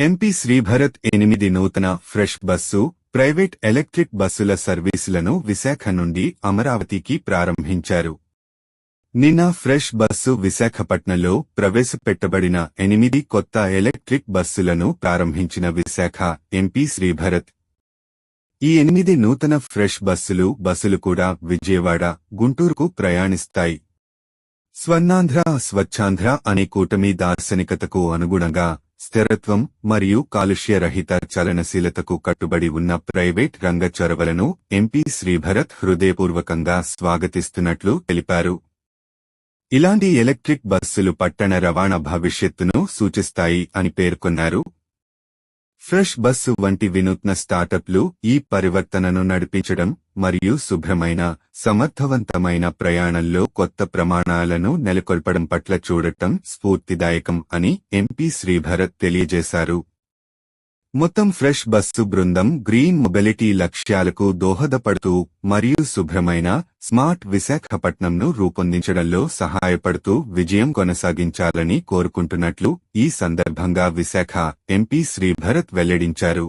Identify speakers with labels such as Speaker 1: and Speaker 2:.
Speaker 1: MP Sribharat ఎనిమిది నూతన fresh bus private electric బస్సుల సర్వీసులను విశాఖ నుండి అమరావతికి ప్రారంభించారు. నిన్న ఫ్రెష్ బస్సు విశాఖపట్నంలో ప్రవేశపెట్టబడిన ఎనిమిది కొత్త ఎలక్ట్రిక్ బస్సులను ప్రారంభించిన విశాఖ ఎంపీ శ్రీభరత్. ఈ ఎనిమిది నూతన ఫ్రెష్ బస్సులు బస్సులు కూడా విజయవాడ గుంటూరుకు ప్రయాణిస్తాయి. స్వర్ణాంధ్ర స్వచ్ఛాంధ్ర అనే కూటమి దార్శనికతకు అనుగుణంగా స్థిరత్వం మరియు కాలుష్యరహిత చలనశీలతకు కట్టుబడి ఉన్న ప్రైవేట్ రంగ చొరవలను ఎంపీ శ్రీభరత్ హృదయపూర్వకంగా స్వాగతిస్తున్నట్లు తెలిపారు. ఇలాంటి ఎలక్ట్రిక్ బస్సులు పట్టణ రవాణా భవిష్యత్తును సూచిస్తాయి అని పేర్కొన్నారు. ఫ్రెష్ బస్సు వంటి వినూత్న స్టార్టప్లు ఈ పరివర్తనను నడిపించడం మరియు శుభ్రమైన సమర్థవంతమైన ప్రయాణంలో కొత్త ప్రమాణాలను నెలకొల్పడం పట్ల చూడటం స్ఫూర్తిదాయకం అని ఎంపీ శ్రీభరత్ తెలియజేశారు. మొత్తం ఫ్రెష్ బస్సు బృందం గ్రీన్ మొబిలిటీ లక్ష్యాలకు దోహదపడుతూ మరియు శుభ్రమైన స్మార్ట్ విశాఖపట్నంను రూపొందించడంలో సహాయపడుతూ విజయం కొనసాగించాలని కోరుకుంటున్నట్లు ఈ సందర్భంగా విశాఖ ఎంపీ శ్రీభరత్ వెల్లడించారు.